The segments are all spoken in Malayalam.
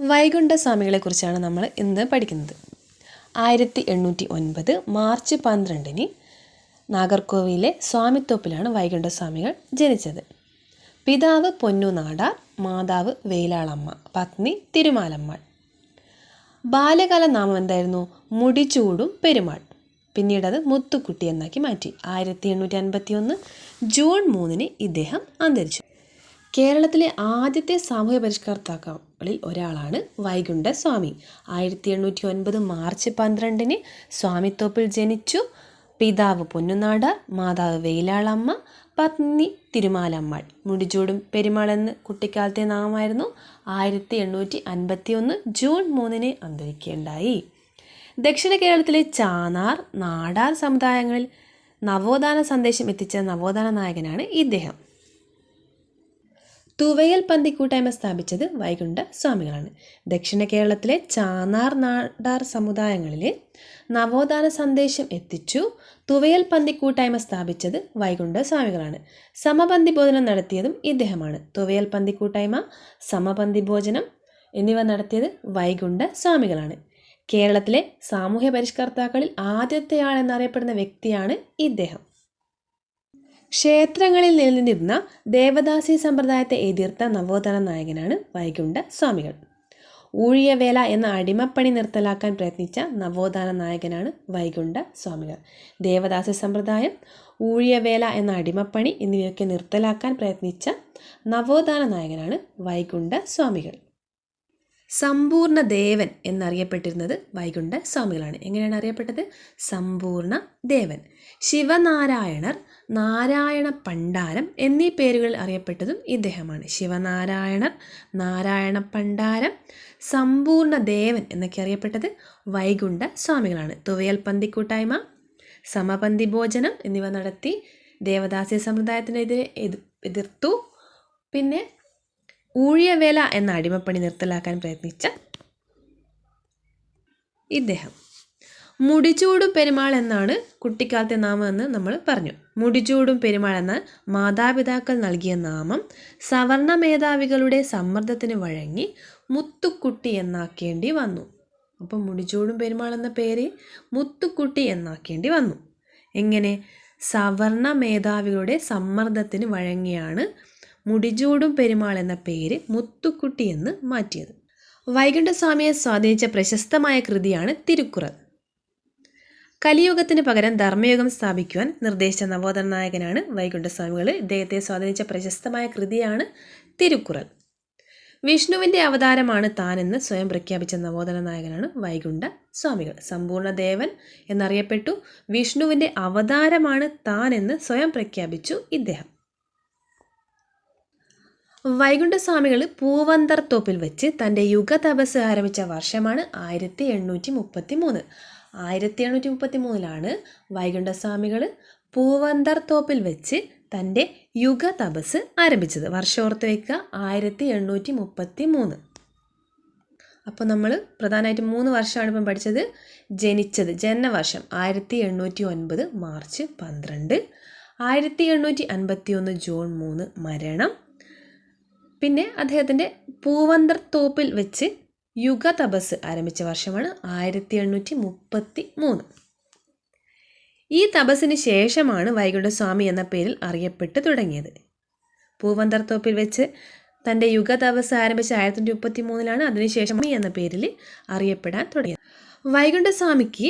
വൈകുണ്ഠ സ്വാമികളെക്കുറിച്ചാണ് നമ്മൾ ഇന്ന് പഠിക്കുന്നത്. ആയിരത്തി എണ്ണൂറ്റി ഒൻപത് മാർച്ച് പന്ത്രണ്ടിന് നാഗർകോവിലെ സ്വാമിത്തോപ്പിലാണ് വൈകുണ്ഠ സ്വാമികൾ ജനിച്ചത്. പിതാവ് പൊന്നു നാടാർ മാതാവ് വേലാളമ്മ പത്നി തിരുമാലമ്മാൾ ബാലകാല നാമം എന്തായിരുന്നു? മുടിച്ചൂടും പെരുമാൾ. പിന്നീട് അത് മുത്തുക്കുട്ടി എന്നാക്കി മാറ്റി. ആയിരത്തി എണ്ണൂറ്റി അൻപത്തി ഒന്ന് ജൂൺ മൂന്നിന് ഇദ്ദേഹം അന്തരിച്ചു. കേരളത്തിലെ ആദ്യത്തെ സാമൂഹ്യ പരിഷ്കർത്താക്കളിൽ ഒരാളാണ് വൈകുണ്ഠ സ്വാമി. ആയിരത്തി എണ്ണൂറ്റി ഒൻപത് മാർച്ച് പന്ത്രണ്ടിന് സ്വാമിത്തോപ്പിൽ ജനിച്ചു. പിതാവ് പൊന്നുനാടാർ മാതാവ് വെയിലാളമ്മ പത്നി തിരുമാലമ്മൾ മുടിച്ചൂടും പെരുമാൾ എന്ന് കുട്ടിക്കാലത്തെ നാമമായിരുന്നു ആയിരത്തി എണ്ണൂറ്റി അൻപത്തി ഒന്ന് ജൂൺ മൂന്നിന് അന്തരിക്കുകയുണ്ടായി. ദക്ഷിണ കേരളത്തിലെ ചാനാർ നാടാർ സമുദായങ്ങളിൽ നവോത്ഥാന സന്ദേശം എത്തിച്ച നവോത്ഥാന നായകനാണ് ഇദ്ദേഹം. തുവയൽ പന്തി കൂട്ടായ്മ സ്ഥാപിച്ചത് വൈകുണ്ഠ സ്വാമികളാണ്. ദക്ഷിണ കേരളത്തിലെ ചാനാർ നാടാർ സമുദായങ്ങളിൽ നവോത്ഥാന സന്ദേശം എത്തിച്ചു തുവയൽ പന്തി കൂട്ടായ്മ സ്ഥാപിച്ചത് വൈകുണ്ഠ സ്വാമികളാണ്. സമപന്തി ഭോജനം നടത്തിയതും ഇദ്ദേഹമാണ്. തുവയൽ പന്തി കൂട്ടായ്മ സമപന്തി ഭോജനം എന്നിവ നടത്തിയത് വൈകുണ്ഠ സ്വാമികളാണ്. കേരളത്തിലെ സാമൂഹ്യ പരിഷ്കർത്താക്കളിൽ ആദ്യത്തെയാൾ എന്നറിയപ്പെടുന്ന വ്യക്തിയാണ് ഇദ്ദേഹം. ക്ഷേത്രങ്ങളിൽ നിലനിന്നിരുന്ന ദേവദാസി സമ്പ്രദായത്തെ എതിർത്ത നവോത്ഥാന നായകനാണ് വൈകുണ്ഠ സ്വാമികൾ. ഊഴിയവേല എന്ന അടിമപ്പണി നിർത്തലാക്കാൻ പ്രയത്നിച്ച നവോത്ഥാന നായകനാണ് വൈകുണ്ഠ സ്വാമികൾ. ദേവദാസി സമ്പ്രദായം ഊഴിയവേല എന്ന അടിമപ്പണി എന്നിവയൊക്കെ നിർത്തലാക്കാൻ പ്രയത്നിച്ച നവോത്ഥാന നായകനാണ് വൈകുണ്ഠ സ്വാമികൾ. സമ്പൂർണ ദേവൻ എന്നറിയപ്പെട്ടിരുന്നത് വൈകുണ്ഠ സ്വാമികളാണ്. എങ്ങനെയാണ് അറിയപ്പെട്ടത്? സമ്പൂർണ ദേവൻ. ശിവനാരായണർ നാരായണ പണ്ടാരം എന്നീ പേരുകളിൽ അറിയപ്പെട്ടതും ഇദ്ദേഹമാണ്. ശിവനാരായണർ നാരായണ പണ്ടാരം സമ്പൂർണ ദേവൻ എന്നൊക്കെ അറിയപ്പെട്ടത് വൈകുണ്ഠ സ്വാമികളാണ്. തുവയൽ പന്തി കൂട്ടായ്മ സമപന്തി ഭോജനം എന്നിവ നടത്തി ദേവദാസ്യ സമുദായത്തിനെതിരെ എതിർത്തു. പിന്നെ ഊഴിയവേല എന്ന അടിമപ്പണി നിർത്തലാക്കാൻ പ്രയത്നിച്ച ഇദ്ദേഹം. മുടിച്ചൂടും പെരുമാൾ എന്നാണ് കുട്ടിക്കാലത്തെ നാമം എന്ന് നമ്മൾ പറഞ്ഞു. മുടിച്ചൂടും പെരുമാൾ എന്ന മാതാപിതാക്കൾ നൽകിയ നാമം സവർണ മേധാവികളുടെ സമ്മർദ്ദത്തിന് വഴങ്ങി മുത്തുക്കുട്ടി എന്നാക്കേണ്ടി വന്നു. അപ്പം മുടിച്ചൂടും പെരുമാൾ എന്ന പേര് മുത്തുക്കുട്ടി എന്നാക്കേണ്ടി വന്നു. എങ്ങനെ? സവർണ മേധാവികളുടെ സമ്മർദ്ദത്തിന് വഴങ്ങിയാണ് മുടിചൂടും പെരുമാൾ എന്ന പേര് മുത്തുക്കുട്ടി എന്ന് മാറ്റിയത്. വൈകുണ്ഠസ്വാമിയെ സ്വാധീനിച്ച പ്രശസ്തമായ കൃതിയാണ് തിരുക്കുറൾ കലിയുഗത്തിന് പകരം ധർമ്മയുഗം സ്ഥാപിക്കുവാൻ നിർദ്ദേശിച്ച നവോദര നായകനാണ് വൈകുണ്ഠസ്വാമികൾ. ഇദ്ദേഹത്തെ സ്വാധീനിച്ച പ്രശസ്തമായ കൃതിയാണ് തിരുക്കുറൾ വിഷ്ണുവിന്റെ അവതാരമാണ് താനെന്ന് സ്വയം പ്രഖ്യാപിച്ച നവോദര നായകനാണ് വൈകുണ്ഠ സ്വാമികൾ സമ്പൂർണ ദേവൻ എന്നറിയപ്പെട്ടു. വിഷ്ണുവിന്റെ അവതാരമാണ് താനെന്ന് സ്വയം പ്രഖ്യാപിച്ചു ഇദ്ദേഹം. വൈകുണ്ഠസ്വാമികൾ പൂവന്തർ തോപ്പിൽ വെച്ച് തന്റെ യുഗ തപസ് ആരംഭിച്ച വർഷമാണ് ആയിരത്തി എണ്ണൂറ്റി മുപ്പത്തി മൂന്ന് ആയിരത്തി എണ്ണൂറ്റി മുപ്പത്തി മൂന്നിലാണ് വൈകുണ്ഠസ്വാമികൾ പൂവന്തർ തോപ്പിൽ വെച്ച് തന്റെ യുഗ തപസ് ആരംഭിച്ചത്. വർഷം ഓർത്ത് വയ്ക്കുക ആയിരത്തി എണ്ണൂറ്റി മുപ്പത്തി മൂന്ന് അപ്പോൾ നമ്മൾ പ്രധാനമായിട്ടും മൂന്ന് വർഷമാണ് ഇപ്പം പഠിച്ചത്. ജനിച്ചത് ജനനവർഷം ആയിരത്തി എണ്ണൂറ്റി ഒൻപത് മാർച്ച് പന്ത്രണ്ട്. ആയിരത്തി എണ്ണൂറ്റി അൻപത്തി ഒന്ന് ജൂൺ മൂന്ന് മരണം. പിന്നെ അദ്ദേഹത്തിന്റെ പൂവന്തർ തോപ്പിൽ വെച്ച് യുഗ തപസ് ആരംഭിച്ച വർഷമാണ് ആയിരത്തി എണ്ണൂറ്റി മുപ്പത്തി മൂന്ന് ഈ തപസ്സിന് ശേഷമാണ് വൈകുണ്ഠസ്വാമി എന്ന പേരിൽ അറിയപ്പെട്ട് തുടങ്ങിയത്. പൂവന്തർ തോപ്പിൽ വെച്ച് തന്റെ യുഗ തപസ് ആരംഭിച്ച ആയിരത്തി തൊണ്ണൂറ്റി മുപ്പത്തി മൂന്നിലാണ് അതിനുശേഷം എന്ന പേരിൽ അറിയപ്പെടാൻ തുടങ്ങിയത്. വൈകുണ്ഠസ്വാമിക്ക്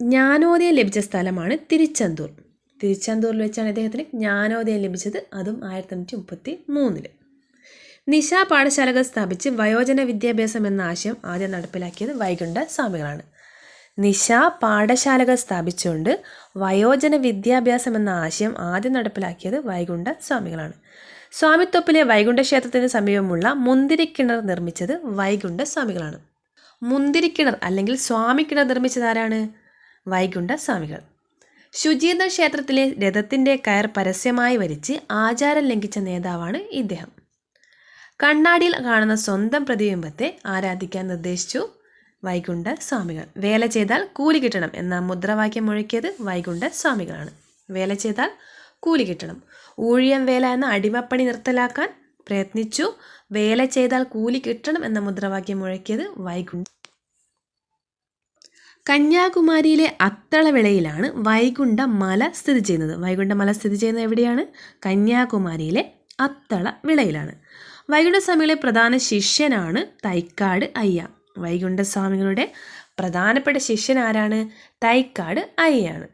ജ്ഞാനോദയം ലഭിച്ച സ്ഥലമാണ് തിരുച്ചെന്തൂർ. തിരുച്ചെന്തൂരിൽ വെച്ചാണ് അദ്ദേഹത്തിന് ജ്ഞാനോദയം ലഭിച്ചത്. അതും ആയിരത്തി തൊണ്ണൂറ്റി മുപ്പത്തി മൂന്നിൽ നിശാ പാഠശാലകൾ സ്ഥാപിച്ച് വയോജന വിദ്യാഭ്യാസം എന്ന ആശയം ആദ്യം നടപ്പിലാക്കിയത് വൈകുണ്ഠ സ്വാമികളാണ്. നിശ പാഠശാലകൾ സ്ഥാപിച്ചുകൊണ്ട് വയോജന വിദ്യാഭ്യാസം എന്ന ആശയം ആദ്യം നടപ്പിലാക്കിയത് വൈകുണ്ഠ സ്വാമികളാണ്. സ്വാമിത്വപ്പിലെ വൈകുണ്ഠ ക്ഷേത്രത്തിന് സമീപമുള്ള മുന്തിരിക്കിണർ നിർമ്മിച്ചത് വൈകുണ്ഠ സ്വാമികളാണ്. മുന്തിരിക്കിണർ അല്ലെങ്കിൽ സ്വാമിക്കിണർ നിർമ്മിച്ചത് ആരാണ്? വൈകുണ്ഠ സ്വാമികൾ. ശുചീന്ദ്ര ക്ഷേത്രത്തിലെ രഥത്തിന്റെ കയർ പരസ്യമായി വരിച്ച് ആചാരം ലംഘിച്ച നേതാവാണ് ഇദ്ദേഹം. കണ്ണാടിയിൽ കാണുന്ന സ്വന്തം പ്രതിബിംബത്തെ ആരാധിക്കാൻ നിർദ്ദേശിച്ചു. വൈകുണ്ഠ സ്വാമികൾ. വേല ചെയ്താൽ കൂലി കിട്ടണം എന്ന മുദ്രാവാക്യം മുഴക്കിയത് വൈകുണ്ഠ സ്വാമികളാണ്. വേല ചെയ്താൽ കൂലി കിട്ടണം. ഊഴിയം വേല എന്ന അടിമപ്പണി നിർത്തലാക്കാൻ പ്രയത്നിച്ചു. വേല ചെയ്താൽ കൂലി കിട്ടണം എന്ന മുദ്രാവാക്യം മുഴക്കിയത് വൈകുണ്ഠ. കന്യാകുമാരിയിലെ അത്തളവിളയിലാണ് വൈകുണ്ഠ മല സ്ഥിതി ചെയ്യുന്നത്. വൈകുണ്ഠ മല സ്ഥിതി ചെയ്യുന്നത് എവിടെയാണ്? കന്യാകുമാരിയിലെ അത്തള വിളയിലാണ് വൈകുണ്ഠസ്വാമികളെ പ്രധാന ശിഷ്യനാണ് തൈക്കാട് അയ്യ. വൈകുണ്ഠസ്വാമികളുടെ പ്രധാനപ്പെട്ട ശിഷ്യൻ ആരാണ്? തൈക്കാട് അയ്യാണ്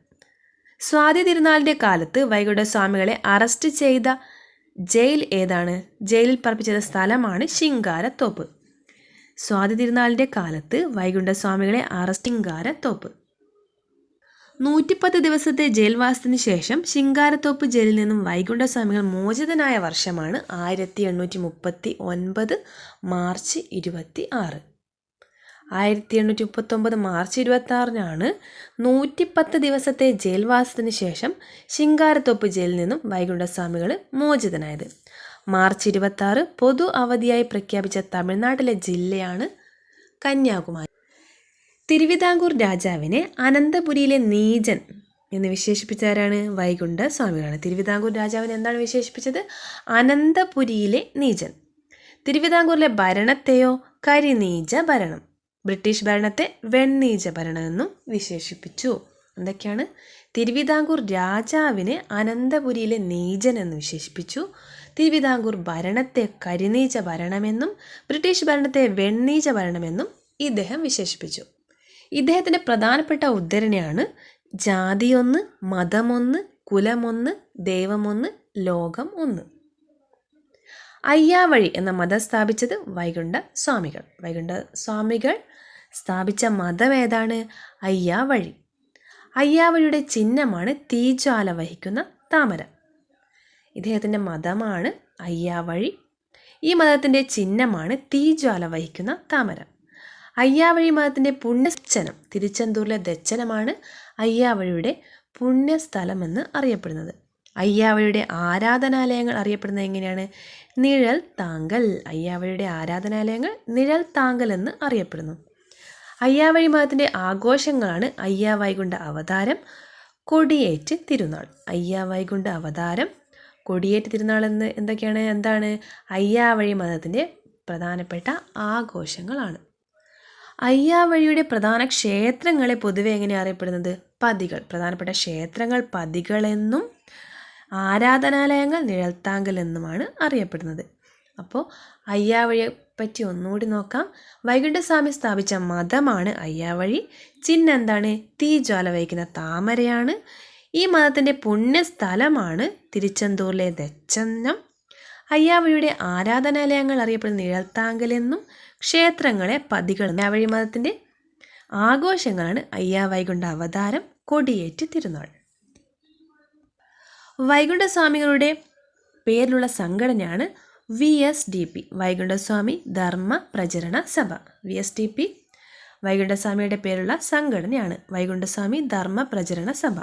സ്വാതി തിരുനാളിന്റെ കാലത്ത് വൈകുണ്ഠസ്വാമികളെ അറസ്റ്റ് ചെയ്ത ജയിൽ ഏതാണ്? ജയിലിൽ പറപ്പിച്ച സ്ഥലമാണ് ശിങ്കാരത്തോപ്പ്. സ്വാതി തിരുനാളിന്റെ കാലത്ത് വൈകുണ്ഠസ്വാമികളെ ശിങ്കാരത്തോപ്പ്. നൂറ്റിപ്പത്ത് ദിവസത്തെ ജയിൽവാസത്തിന് ശേഷം ശിങ്കാരത്തോപ്പ് ജയിലിൽ നിന്നും വൈകുണ്ഠസ്വാമികൾ മോചിതനായ വർഷമാണ് ആയിരത്തി എണ്ണൂറ്റി മുപ്പത്തി ഒൻപത് മാർച്ച് ഇരുപത്തി ആറ് ആയിരത്തി എണ്ണൂറ്റി മുപ്പത്തൊമ്പത് മാർച്ച് ഇരുപത്തി ആറിനാണ് നൂറ്റിപ്പത്ത് ദിവസത്തെ ജയിൽവാസത്തിന് ശേഷം ശിങ്കാരത്തോപ്പ് ജയിലിൽ നിന്നും വൈകുണ്ഠസ്വാമികൾ മോചിതനായത്. മാർച്ച് ഇരുപത്തി ആറ് പൊതു അവധിയായി പ്രഖ്യാപിച്ച തമിഴ്നാട്ടിലെ ജില്ലയാണ് കന്യാകുമാരി. തിരുവിതാംകൂർ രാജാവിനെ അനന്തപുരിയിലെ നീചൻ എന്ന് വിശേഷിപ്പിച്ച ആരാണ് വൈകുണ്ഠ സ്വാമികളാണ്. തിരുവിതാംകൂർ രാജാവിനെ എന്താണ് വിശേഷിപ്പിച്ചത്? അനന്തപുരിയിലെ നീചൻ. തിരുവിതാംകൂറിലെ ഭരണത്തെയോ? കരിനീജ ഭരണം. ബ്രിട്ടീഷ് ഭരണത്തെ വെണ്ണീച ഭരണം എന്നും വിശേഷിപ്പിച്ചു. എന്തൊക്കെയാണ്? തിരുവിതാംകൂർ രാജാവിനെ അനന്തപുരിയിലെ നീചൻ എന്ന് വിശേഷിപ്പിച്ചു. തിരുവിതാംകൂർ ഭരണത്തെ കരിനീച ഭരണമെന്നും ബ്രിട്ടീഷ് ഭരണത്തെ വെണ്ണീച ഭരണമെന്നും ഇദ്ദേഹം വിശേഷിപ്പിച്ചു. ഇദ്ദേഹത്തിന്റെ പ്രധാനപ്പെട്ട ഉദ്ധരണിയാണ് ജാതിയൊന്ന് മതമൊന്ന് കുലമൊന്ന് ദൈവമൊന്ന് ലോകം ഒന്ന്. അയ്യാവഴി എന്ന മതം സ്ഥാപിച്ചത് വൈകുണ്ഠ സ്വാമികൾ. വൈകുണ്ഠ സ്വാമികൾ സ്ഥാപിച്ച മതം ഏതാണ്? അയ്യാവഴി. അയ്യാവഴിയുടെ ചിഹ്നമാണ് തീജ്വാല വഹിക്കുന്ന താമര. ഇദ്ദേഹത്തിന്റെ മതമാണ് അയ്യാവഴി. ഈ മതത്തിന്റെ ചിഹ്നമാണ് തീജ്വാല വഹിക്കുന്ന താമര. അയ്യാവഴി മതത്തിന്റെ പുണ്യസ്ഥനം തിരുച്ചെന്തൂരിലെ ദച്ചനമാണ് അയ്യാവഴിയുടെ പുണ്യസ്ഥലമെന്ന് അറിയപ്പെടുന്നത്. അയ്യാവഴിയുടെ ആരാധനാലയങ്ങൾ അറിയപ്പെടുന്നത് എങ്ങനെയാണ്? നിഴൽ താങ്കൽ. അയ്യാവഴിയുടെ ആരാധനാലയങ്ങൾ നിഴൽ താങ്കൽ എന്ന് അറിയപ്പെടുന്നു. അയ്യാവഴി മതത്തിന്റെ ആഘോഷങ്ങളാണ് അയ്യാവൈകുണ്ഠ അവതാരം കൊടിയേറ്റ് തിരുനാൾ. അയ്യാവൈകുണ്ഠ അവതാരം കൊടിയേറ്റ് തിരുനാൾ എന്ന് എന്തൊക്കെയാണ്? എന്താണ്? അയ്യാവഴി മതത്തിന്റെ പ്രധാനപ്പെട്ട ആഘോഷങ്ങളാണ്. അയ്യാവഴിയുടെ പ്രധാന ക്ഷേത്രങ്ങളെ പൊതുവെ എങ്ങനെ അറിയപ്പെടുന്നത്? പതികൾ. പ്രധാനപ്പെട്ട ക്ഷേത്രങ്ങൾ പതികളെന്നും ആരാധനാലയങ്ങൾ നിഴൽത്താങ്കൽ എന്നുമാണ് അറിയപ്പെടുന്നത്. അപ്പോൾ അയ്യാവഴിയെ പറ്റി ഒന്നുകൂടി നോക്കാം. വൈകുണ്ഠസ്വാമി സ്ഥാപിച്ച മതമാണ് അയ്യാവഴി. ചിഹ്നം എന്താണ്? തീജ്വാല വഹിക്കുന്ന താമരയാണ്. ഈ മതത്തിന്റെ പുണ്യസ്ഥലമാണ് തിരുച്ചെന്തൂരിലെ ദച്ചന്നം. അയ്യാവഴിയുടെ ആരാധനാലയങ്ങൾ അറിയപ്പെടുന്ന നിഴൽത്താങ്കൽ എന്നും ക്ഷേത്രങ്ങളെ പതികൾ ഞാവഴി മതത്തിന്റെ ആഘോഷങ്ങളാണ് അയ്യാവൈകുണ്ഠ അവതാരം കൊടിയേറ്റ് തിരുനാൾ. വൈകുണ്ഠസ്വാമികളുടെ പേരിലുള്ള സംഘടനയാണ് V S D P Vaikundaswami ധർമ്മ പ്രചരണ സഭ. വി എസ് ഡി പി വൈകുണ്ഠസ്വാമിയുടെ പേരുള്ള സംഘടനയാണ് വൈകുണ്ഠസ്വാമി ധർമ്മ പ്രചരണ സഭ.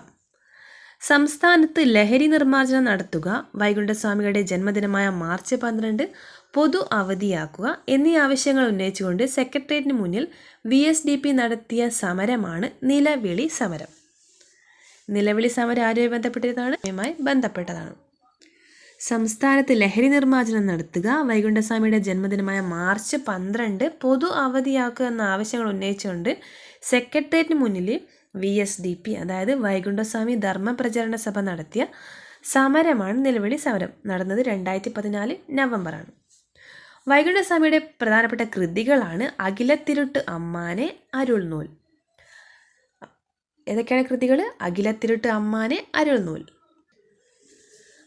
സംസ്ഥാനത്ത് ലഹരി നിർമ്മാർജനം നടത്തുക വൈകുണ്ഠസ്വാമികളുടെ ജന്മദിനമായ മാർച്ച് പന്ത്രണ്ട് പൊതു അവധിയാക്കുക എന്നീ ആവശ്യങ്ങൾ ഉന്നയിച്ചുകൊണ്ട് സെക്രട്ടേറിയറ്റിന് മുന്നിൽ വി എസ് ഡി പി നടത്തിയ സമരമാണ് നിലവിളി സമരം. നിലവിളി സമരം ആരുമായി ബന്ധപ്പെട്ടതാണ് യുമായി ബന്ധപ്പെട്ടതാണ്. സംസ്ഥാനത്ത് ലഹരി നിർമ്മാർജനം നടത്തുക വൈകുണ്ഠസ്വാമിയുടെ ജന്മദിനമായ മാർച്ച് പന്ത്രണ്ട് പൊതു അവധിയാക്കുക എന്ന ആവശ്യങ്ങൾ ഉന്നയിച്ചുകൊണ്ട് സെക്രട്ടേറിയറ്റിന് മുന്നിൽ വി എസ് ഡി പി അതായത് വൈകുണ്ഠസ്വാമി ധർമ്മ പ്രചരണ സഭ നടത്തിയ സമരമാണ് നിലവിളി സമരം. നടന്നത് രണ്ടായിരത്തി പതിനാല് നവംബറാണ്. വൈകുണ്ഠസ്വാമിയുടെ പ്രധാനപ്പെട്ട കൃതികളാണ് അഖിലത്തിരുട്ട് അമ്മാനെ അരുൾനൂൽ. ഏതൊക്കെയാണ് കൃതികൾ? അഖിലത്തിരുട്ട് അമ്മാനെ അരുൾനൂൽ.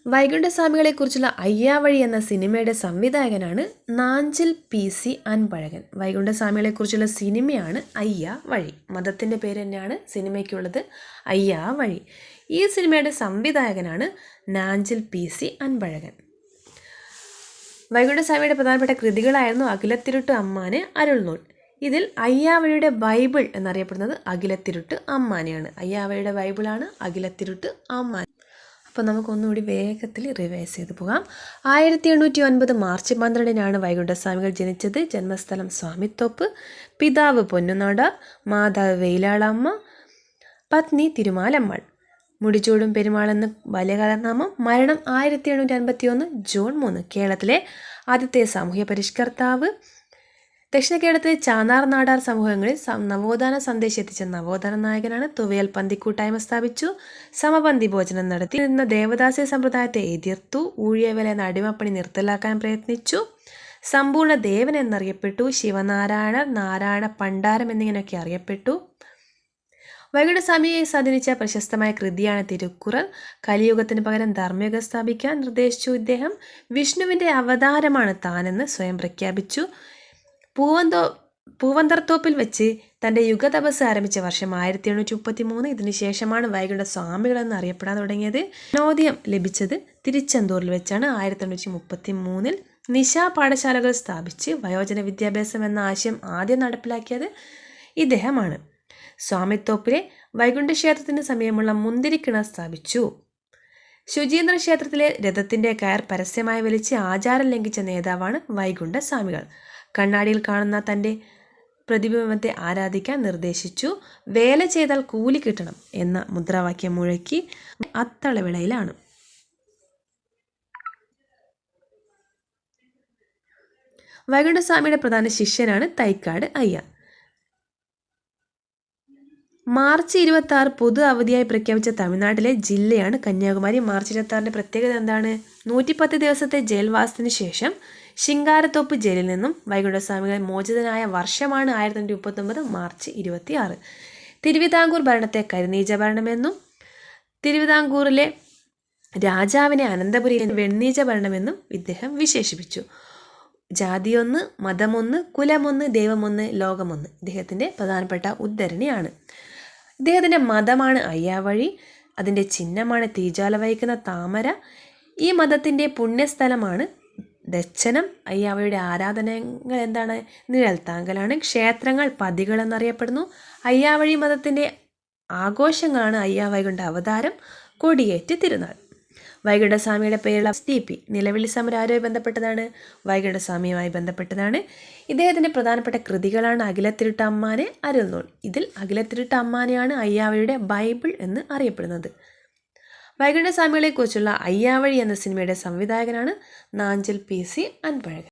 വൈകുണ്ഠസ്വാമികളെക്കുറിച്ചുള്ള അയ്യാവഴി എന്ന സിനിമയുടെ സംവിധായകനാണ് നാഞ്ചിൽ പി സി അൻപഴകൻ. വൈകുണ്ഠസ്വാമികളെക്കുറിച്ചുള്ള സിനിമയാണ് അയ്യാ വഴി മതത്തിന്റെ പേര് തന്നെയാണ് സിനിമയ്ക്കുള്ളത് അയ്യാ വഴി ഈ സിനിമയുടെ സംവിധായകനാണ് നാഞ്ചിൽ പി സി അൻപഴകൻ. വൈകുണ്ഠസ്വാമിയുടെ പ്രധാനപ്പെട്ട കൃതികളായിരുന്നു അഖിലത്തിരുട്ട് അമ്മാന് അരുൾനൂൽ. ഇതിൽ അയ്യാവഴിയുടെ ബൈബിൾ എന്നറിയപ്പെടുന്നത് അഖിലത്തിരുട്ട് അമ്മാനെയാണ്. അയ്യാവഴിയുടെ ബൈബിളാണ് അഖിലത്തിരുട്ട് അമ്മാൻ. അപ്പോൾ നമുക്കൊന്നുകൂടി വേഗത്തിൽ റിവൈസ് ചെയ്ത് പോകാം. ആയിരത്തി എണ്ണൂറ്റി ഒൻപത് മാർച്ച് പന്ത്രണ്ടിനാണ് വൈകുണ്ഠസ്വാമികൾ ജനിച്ചത്. ജന്മസ്ഥലം സ്വാമിത്തോപ്പ്. പിതാവ് പൊന്നുനാട. മാതാവ് വെയിലാളമ്മ. പത്നി തിരുമാലമ്മൾ. മുടിച്ചൂടും പെരുമാളെന്ന ബാല്യകാലനാമം മരണം ആയിരത്തി എണ്ണൂറ്റി അൻപത്തി ഒന്ന് ജൂൺ മൂന്ന്. കേരളത്തിലെ ആദ്യത്തെ സാമൂഹ്യ പരിഷ്കർത്താവ്. ദക്ഷിണ കേരളത്തിലെ ചാനാർ നാടാർ സമൂഹങ്ങളിൽ നവോത്ഥാന സന്ദേശം എത്തിച്ച നവോത്ഥാന നായകനാണ് തുവയൽ പന്തി കൂട്ടായ്മ സ്ഥാപിച്ചു. സമപന്തി ഭോജനം നടത്തി. നിന്ന ദേവദാസി സമ്പ്രദായത്തെ എതിർത്തു. ഊഴിയവേല എന്ന അടിമപ്പണി നിർത്തലാക്കാൻ പ്രയത്നിച്ചു. സമ്പൂർണ ദേവൻ എന്നറിയപ്പെട്ടു. ശിവനാരായണ നാരായണ പണ്ടാരം എന്നിങ്ങനെയൊക്കെ അറിയപ്പെട്ടു. വൈകുണ്ഠസ്വാമിയെ സ്വാധീനിച്ച പ്രശസ്തമായ കൃതിയാണ് തിരുക്കുറൽ. കലിയുഗത്തിന് പകരം ധർമ്മയുഗം സ്ഥാപിക്കാൻ നിർദ്ദേശിച്ചു ഇദ്ദേഹം. വിഷ്ണുവിന്റെ അവതാരമാണ് താനെന്ന് സ്വയം പ്രഖ്യാപിച്ചു. പൂവന്തോ പൂവന്തർത്തോപ്പിൽ വെച്ച് തന്റെ യുഗതപസ് ആരംഭിച്ച വർഷം ആയിരത്തി എണ്ണൂറ്റി മുപ്പത്തി മൂന്ന് ഇതിനു ശേഷമാണ് വൈകുണ്ഠ സ്വാമികൾ എന്ന് അറിയപ്പെടാൻ തുടങ്ങിയത്. നോദ്യം ലഭിച്ചത് തിരുച്ചെന്തൂരിൽ വെച്ചാണ് ആയിരത്തി എണ്ണൂറ്റി മുപ്പത്തി മൂന്നിൽ നിശാ പാഠശാലകൾ സ്ഥാപിച്ച് വയോജന വിദ്യാഭ്യാസം എന്ന ആശയം ആദ്യം നടപ്പിലാക്കിയത് ഇദ്ദേഹമാണ്. സ്വാമിത്തോപ്പിലെ വൈകുണ്ഠ ക്ഷേത്രത്തിന് സമയമുള്ള മുന്തിരിക്കിണർ സ്ഥാപിച്ചു. ശുചീന്ദ്ര ക്ഷേത്രത്തിലെ രഥത്തിന്റെ കയർ പരസ്യമായി വലിച്ച് ആചാരം ലംഘിച്ച നേതാവാണ് വൈകുണ്ഠ സ്വാമികൾ. കണ്ണാടിയിൽ കാണുന്ന തന്റെ പ്രതിബിംബത്തെ ആരാധിക്കാൻ നിർദ്ദേശിച്ചു. വേല ചെയ്താൽ കൂലി കിട്ടണം എന്ന മുദ്രാവാക്യം മുഴക്കി അത്തളവിളയിലാണ്. വൈകുണ്ഠസ്വാമിയുടെ പ്രധാന ശിഷ്യനാണ് തൈക്കാട് അയ്യ മാർച്ച് ഇരുപത്തി ആറ് പൊതു അവധിയായി പ്രഖ്യാപിച്ച തമിഴ്നാട്ടിലെ ജില്ലയാണ് കന്യാകുമാരി. മാർച്ച് ഇരുപത്തി ആറിന്റെ പ്രത്യേകത എന്താണ്? നൂറ്റിപ്പത്ത് ദിവസത്തെ ജയിൽവാസത്തിന് ശേഷം ശിങ്കാരത്തോപ്പ് ജയിലിൽ നിന്നും വൈകുണ്ഠസ്വാമികൾ മോചിതനായ വർഷമാണ് ആയിരത്തി തൊള്ളായിരത്തി മുപ്പത്തൊമ്പത് മാർച്ച് ഇരുപത്തി ആറ് തിരുവിതാംകൂർ ഭരണത്തെ കരുനീജ ഭരണമെന്നും തിരുവിതാംകൂറിലെ രാജാവിനെ അനന്തപുരിയിലെ വെണ്ണീജ ഭരണമെന്നും ഇദ്ദേഹം വിശേഷിപ്പിച്ചു. ജാതിയൊന്ന് മതമൊന്ന് കുലമൊന്ന് ദൈവമൊന്ന് ലോകമൊന്ന് ഇദ്ദേഹത്തിന്റെ പ്രധാനപ്പെട്ട ഉദ്ധരണിയാണ്. ഇദ്ദേഹത്തിന്റെ മതമാണ് അയ്യാവഴി അതിന്റെ ചിഹ്നമാണ് തീജാല വഹിക്കുന്ന താമര. ഈ മതത്തിന്റെ പുണ്യസ്ഥലമാണ് ദച്ചനം. അയ്യാവയുടെ ആരാധനകൾ എന്താണ്? നിഴൽത്താങ്കലാണ്. ക്ഷേത്രങ്ങൾ പതികൾ എന്നറിയപ്പെടുന്നു. അയ്യാവഴി മതത്തിന്റെ ആഘോഷങ്ങളാണ് അയ്യാവൈകുണ്ഠ അവതാരം. കൊടിയേറ്റ് തിരുനാൾ. വൈകുണ്ഠസ്വാമിയുടെ പേരുള്ള ഡി പി നിലവിളി സമരം ആരുമായി ബന്ധപ്പെട്ടതാണ്. വൈകുണ്ഠസ്വാമിയുമായി ബന്ധപ്പെട്ടതാണ്. ഇദ്ദേഹത്തിന്റെ പ്രധാനപ്പെട്ട കൃതികളാണ് അഖിലത്തിരുട്ട അമ്മാനെ അരുൾനൂൽ. ഇതിൽ അഖിലത്തിരുട്ട അമ്മാനെയാണ് അയ്യാവഴിയുടെ ബൈബിൾ എന്ന് അറിയപ്പെടുന്നത്. വൈകുണ്ഠസ്വാമികളെക്കുറിച്ചുള്ള അയ്യാവഴി എന്ന സിനിമയുടെ സംവിധായകനാണ് നാഞ്ചൽ പി സി അൻപഴകൻ.